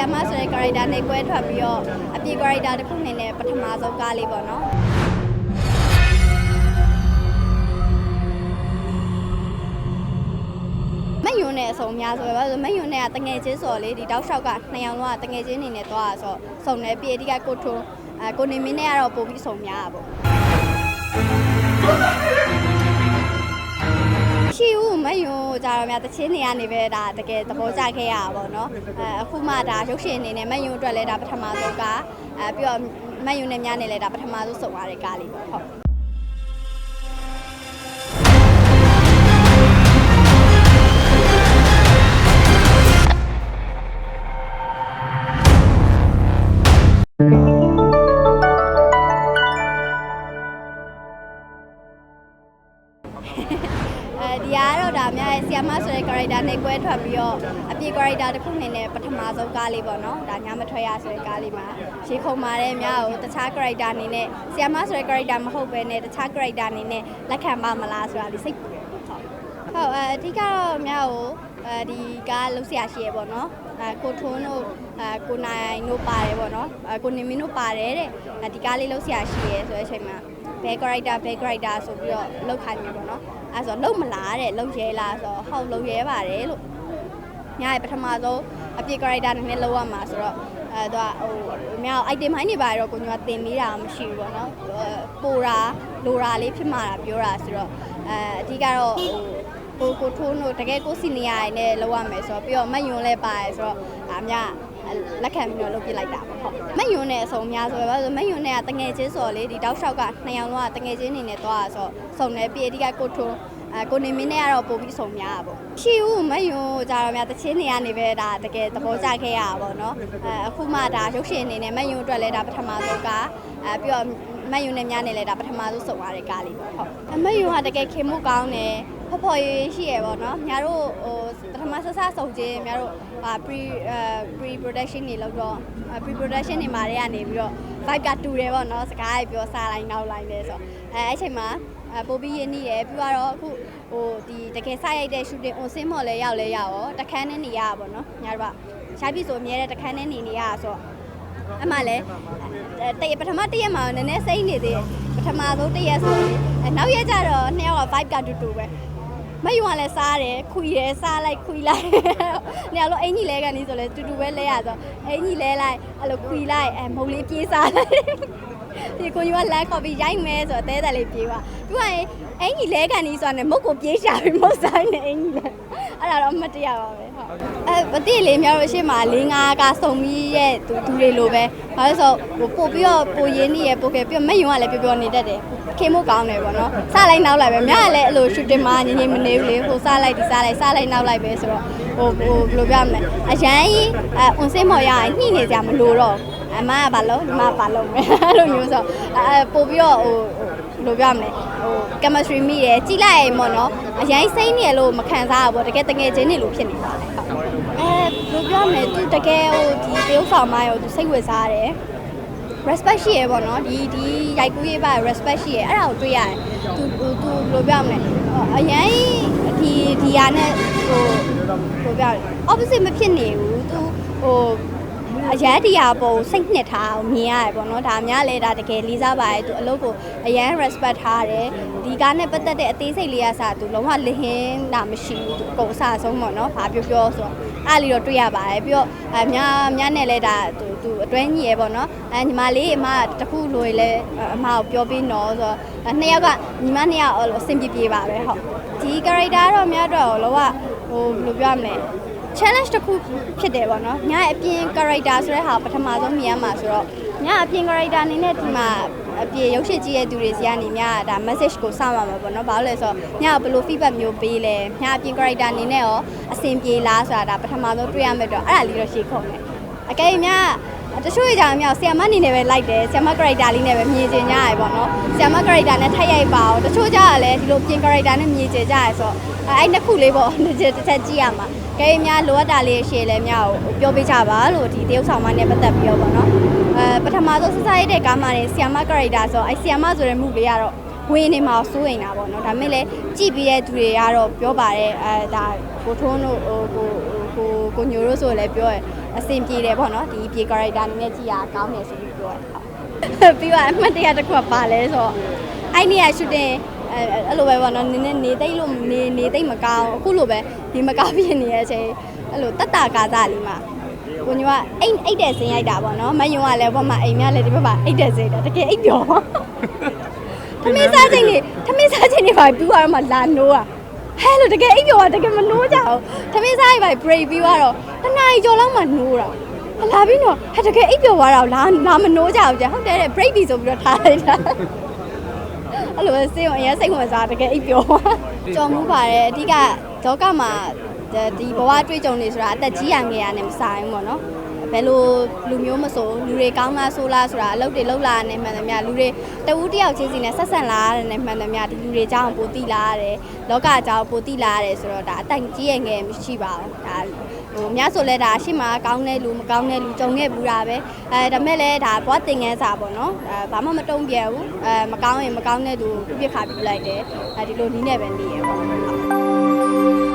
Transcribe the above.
ဆီယမဆိုတဲ့ character နဲ့ကွဲထွက်ပြီးတော့အပြည့် character တစ်ခုအနေနဲ့ပထမဆုံးကားလေးပေါ့နော်မယွန်းနဲ့အဆုံးများဆိုပဲဆိုမယွန်းနဲ့ကတငယ်ချင်းဆိုလေဒီတောက်လျှောက်ကနှစ်ယောက်လုံးကတငယ်ချင်းနေနဲ့တွားတာဆိုတော့စုံနေပြည်အတိကကိုထုံးအဲကိုနေမင်းနဲ့ကတော့ပုံပြီးစုံများတာပေါ့ တော့များတချင်းနေရနေပဲဒါတကယ်သဘောကျခဲ့ရတာပေါ့နော်အဲအခုမှဒါရုပ်ရှင်အနေနဲ့မယွန်းအတွက်လည်းဒါပထမဆုံးကအဲပြီးတော့မယွန်းနဲ့များနေလဲဒါပထမဆုံးစုံရတဲ့ကားလေးပေါ့ဟုတ် character နဲ့ကွဲထွက်ပြီးတော့အပြေ character တစ်ခုအနေနဲ့ပထမဆုံးကားလေးပေါ့နော်ဒါညမထွက်ရဆိုတဲ့ကားလေးမှာရေခုံမာတဲ့များကိုတခြား character အနေနဲ့ဆီယမဆိုတဲ့ character မဟုတ်ဘဲနဲ့တခြား character အနေနဲ့လက်ခံပါမလားဆိုတာလေးစိတ်ပူတယ်ဟုတ်ဟုတ်အဲအဓိကတော့များကိုအဲဒီကားလုံးဆရာရှိရပေါ့နော်အဲကိုထွန်းတို့အဲကိုနိုင်တို့ပါတယ်ပေါ့နော်အဲကိုနေမင်းတို့ပါတယ်တဲ့အဲဒီကားလေးလုံးဆရာရှိရဆိုတဲ့အချိန်မှာဘယ် character ဘယ် character ဆိုပြီးတော့လောက်ခိုင်းနေပေါ့နော် အဲဆိုတော့လုံမလားတဲ့လုံရဲလားဆိုတော့ဟုတ်လုံရဲပါတယ်လို့ညရဲ့ပထမဆုံးအပြည့် character နည်းနည်းလောက်ရမှာဆိုတော့အဲတော့ဟိုမြောက် item ဟိုင်းနေပါတော့ကိုညကတင်ပေးတာမရှိဘူးပေါ့နော်ပိုတာလိုတာလေးဖြစ်မှာတာပြောတာဆိုတော့အဲအဓိကတော့ဟိုကိုကိုထိုးတို့တကယ်ကိုစီနီယာရည်နဲ့လောက်ရမယ်ဆိုတော့ပြီးတော့မတ်ယွန်းလဲပါတယ်ဆိုတော့အမြ လက်ခံပြီးတော့လုပ်ပြလိုက်တာပေါ့ဟုတ်မတ်ယွန်းနဲ့အစုံအများဆိုပဲဘာလို့လဲမတ်ယွန်းနဲ့ကတငယ်ချင်းဆိုတော့လေဒီတောက်လျှောက်ကနှစ်ယောက်လုံးကတငယ်ချင်းအနေနဲ့သွားတာဆိုတော့စုံနေပြီးအဓိကကိုထွန်းအဲကိုနေမင်းနဲ့ကတော့ပို့ပြီးစုံများတာပေါ့ရှိဦးမယွန်းကြတော့များတချင်းနေရနေပဲဒါတကယ်သဘောကျခဲ့ရတာပေါ့နော်အဲအခုမှဒါရုပ်ရှင်အနေနဲ့မယွန်းအတွက်လည်းဒါပထမဆုံးကအဲပြီးတော့မယွန်းနဲ့များနေလဲဒါပထမဆုံးစုံရတဲ့ကားလေးပေါ့ဟုတ်အမယွန်းကတကယ်ခင်မှုကောင်းတယ်ဖော်ဖော်ရေးရေးရှိရပေါ့နော်ညာတို့ဟိုပထ မဆဆစုံချင်းညာတို့ဟာ pre အဲ pre production တွေလောက်တော့ pre production တွေမှာတွေကနေပြီးတော့ vibe ကတူတယ်ပေါ့နော်စကားတွေပြောစားလိုက်နောက်လိုက်လဲဆိုတော့အဲအဲ့ချိန်မှာအဲပို့ပြီးရင်းနှီးရယ်ပြီးတော့အခုဟိုဒီတကယ်စရိုက်တဲ့ shooting on scene မော်လဲရောက်လဲရောက်ရောတခန်းနဲ့နေရတာပေါ့နော်ညာတို့ကရှားပြီဆိုအမြဲတမ်းတခန်းနဲ့နေနေရတာဆိုတော့အမှလည်းတရပထမတရက်မှာနည်းနည်းစိမ့်နေသေးတယ်ပထမဆုံးတရက်ဆိုရင်နောက်ရက်ကျတော့နှစ်ယောက်က vibe ကတူတူပဲ မယုံကလည်းစားတယ်ခွီတယ်စားလိုက်ခွီလိုက်နေရာလို့အင်ကြီးလဲကနေဆိုလဲတူတူပဲလဲရဆိုအင်ကြီးလဲလိုက်အဲ့လိုခွီလိုက်အဲမုံလေးပြေးစားလိုက်ဒီကိုကြီးကလမ်းခေါ်ပြီးရိုက်မဲဆိုတော့တဲတယ်လေးပြေးသွားသူကရင်အင်ကြီးလဲကနေဆိုတာနဲ့မုတ်ကိုပြေးရှာပြီးမုတ်ဆိုင်နေအင်ကြီးလဲအဲ့ဒါတော့အမတ်တရားပါပဲဟုတ် အဲမသိလေများတို့ရှေ့မှာ၄၅ကစုံပြီးရဲ့သူသူတွေလိုပဲဘာလို့ဆိုဟိုပို့ပြီးတော့ပိုရင်းနေရပို့ခဲ့ပြီးတော့မယုံကလည်းပြောပြောနေတတ်တယ်ခင်မှုကောင်းတယ်ပေါ့နော်စလိုက်နောက်လိုက်ပဲမြကလည်းအဲ့လိုရှူတင်မှာငြင်းငြင်းမနေဘူးလေဟိုစလိုက်ဒီစလိုက်စလိုက်နောက်လိုက်ပဲဆိုတော့ဟိုဟိုဘယ်လိုပြောမလဲအရန်ကြီးအဲအွန်စင်မော်ရရင်ညှိနေကြမလို့တော့အမကဘာလို့ဒီမှာဘာလို့လဲအဲ့လိုမျိုးဆိုအဲပို့ပြီးတော့ဟိုဘယ်လိုပြောမလဲ ဟို chemistry မိရယ်ကြည့်လိုက်ရင်ပေါ့နော်အရင်စိမ့်နေရလို့မခံစားရဘူးတကယ်တကယ်ချင်းနေလို့ဖြစ်နေပါလေဟုတ်အဲဘယ်လိုပြောမလဲသူတကယ်ဟိုဒီတရုပ်ဆောင်မရောသူစိတ်ဝင်စားတယ် respect ရှိရပေါ့နော်ဒီဒီရိုက်ကူးရေးပါ respect ရှိရအဲ့ဒါကိုတွေ့ရတယ်သူသူသူဘယ်လိုပြောမလဲအရင်ဒီဒီဟာနဲ့ဟိုဘယ်လိုပြောလဲ opposite မဖြစ်နေဘူးသူဟို အရန်ဒီဟာပုံစိတ်နှစ်ထားအောင်မြင်ရတယ်ပေါ့နော်ဒါများလဲဒါတကယ်လေးစားပါတယ်သူအလုပ်ကိုအရန် respect ထားတယ်ဒီကားနဲ့ပတ်သက်တဲ့အသေးစိတ်လေးကစသူလုံးဝလဟင်းတာမရှိဘူးသူအကုန်အစဆုံးပေါ့နော်ဘာပြောပြောဆိုတော့အဲ့လေးတော့တွေ့ရပါတယ်ပြီးတော့အများများနဲ့လဲဒါသူသူအတွဲညီရပေါ့နော်အဲညီမလေးအမတခုလိုရလဲအမကိုပြောပြီးနော်ဆိုတော့နှစ်ယောက်ကညီမနှစ်ယောက်အဆင်ပြေပြေပါပဲဟုတ်ဒီ character တော့များတော့လောကဟိုဘယ်လိုပြောမလဲ challenge တစ်ခုဖြစ်တယ်ပေါ့နော်။ညအပြင် character ဆိုတဲ့ဟာပထမဆုံးမြင်ရမှာဆိုတော့ညအပြင် character အနေနဲ့ဒီမှာအပြင်ရုပ်ရှင်ကြည့်ရတဲ့သူတွေစီကနေညဒါ message ကိုစမှာမှာပေါ့နော်။ဘာလို့လဲဆိုတော့ညဘယ်လို feedback မျိုးပေးလဲ။ညအပြင် character အနေနဲ့ရောအဆင်ပြေလားဆိုတာဒါပထမဆုံးတွေ့ရမယ်တော့အဲ့ဒါလေးတော့ရှေ့ခုံတယ်။အကယ်၍ည တချို့ကြအောင်မြောက်ဆီယမအနေနဲ့ပဲလိုက်တယ်ဆီယမ character လေးနဲ့ပဲမြင်ကျင်ကြရပေါ့နော်ဆီယမ character နဲ့ထိုက်ရိုက်ပါအောင်တချို့ကြရလဲဒီလိုပြင် character နဲ့မြင်ကျင်ကြရဆိုတော့အဲ့နှစ်ခုလေးပေါ့တစ်ချက်တစ်ချက်ကြည့်ရမှာကဲများလိုအပ်တာလေးရှေ့လဲမြောက်ပြောပေးကြပါလို့ဒီတရုပ်ဆောင်မနဲ့ပတ်သက်ပြီးတော့ပေါ့နော်အဲပထမဆုံးစစရိုက်တဲ့ကားမှနေဆီယမ character ဆိုအဲ့ဆီယမဆိုတဲ့မှုလေးကတော့ဝင်နေမှာစိုးရင်တာပေါ့နော်ဒါပေမဲ့လည်းကြည့်ပြီးတဲ့သူတွေကတော့ပြောပါတယ်အဲဒါကိုထုံးတို့ဟိုကိုကိုကိုညိုတို့ဆိုလည်းပြောရ အဆင်ပြေတယ်ပေါ့နော်ဒီပြေ character အနေနဲ့ကြည့်ရကောင်းတယ်ဆိုပြီးပြောတယ်ဟုတ်ပြီးတော့အမှတ်တရတစ်ခုကပါလဲဆိုတော့အဲ့ဒီက shooting အဲအဲ့လိုပဲပေါ့နော်နည်းနည်းနေသိမ့်လို့နေနေသိမ့်မကောင်းအခုလိုပဲဒီမကောင်းဖြစ်နေတဲ့အချိန်အဲ့လိုတက်တာကားစားလေးမှာကိုညကအိတ်အိတ်တဲ့စင်ရိုက်တာပေါ့နော်မယုံကလည်းဘောမှာအိမ်များလည်းဒီဘက်မှာအိတ်တဲ့စင်တာတကယ်အိတ်ပြောထမင်းစားချိန်နေထမင်းစားချိန်နေပါပြီးတော့မှလာနိုးอ่ะ ဟဲလို့တကယ်အိပ်ပျော်တာတကယ်မနိုးကြဘူးထမင်းစားရိုက်ပါ break ပြီးတော့တနားရီကျော်လောက်မှနိုးတာလာပြီးတော့ဟဲတကယ်အိပ်ပျော်သွားတာလာလာမနိုးကြဘူးကြဟုတ်တယ်တဲ့ break ပြီဆိုပြီးတော့ထားလိုက်တာအဲ့လိုပဲစိတ်ဝင်အရင်စိတ်ဝင်စားတကယ်အိပ်ပျော်သွားကြော်မှုပါတယ်အဓိကဒေါကမှာဒီဘဝတွေ့ကြုံနေဆိုတာအသက်ကြီးရငယ်ရနဲ့မဆိုင်ဘူးပေါ့နော် ဘယ်လိုလူမျိုးမဆိုလူတွေကောင်းလားဆိုးလားဆိုတာအလုပ်တွေလုပ်လာတယ်မှန်တယ်များလူတွေတဝူးတယောက်ချင်းစီနဲ့ဆက်ဆံလာရတယ်နဲ့မှန်တယ်များဒီလူတွေအကြောင်းပိုသိလာရတယ်လောကအကြောင်းပိုသိလာရတယ်ဆိုတော့ဒါအတိုင်ကြီးရဲ့ငယ်မရှိပါဘူးဒါဟိုအများဆိုလဲဒါအရှိမကောင်းတဲ့လူမကောင်းတဲ့လူကြုံခဲ့ဘူးတာပဲအဲဒါမဲ့လဲဒါဘွားတင်ငန်းစာပေါ့နော်အဲဘာမှမတုံ့ပြန်ဘူးအဲမကောင်းရင်မကောင်းတဲ့လူပြစ်ခါပြလိုက်တယ်အဲဒီလိုနီးနဲ့ပဲနေရပေါ့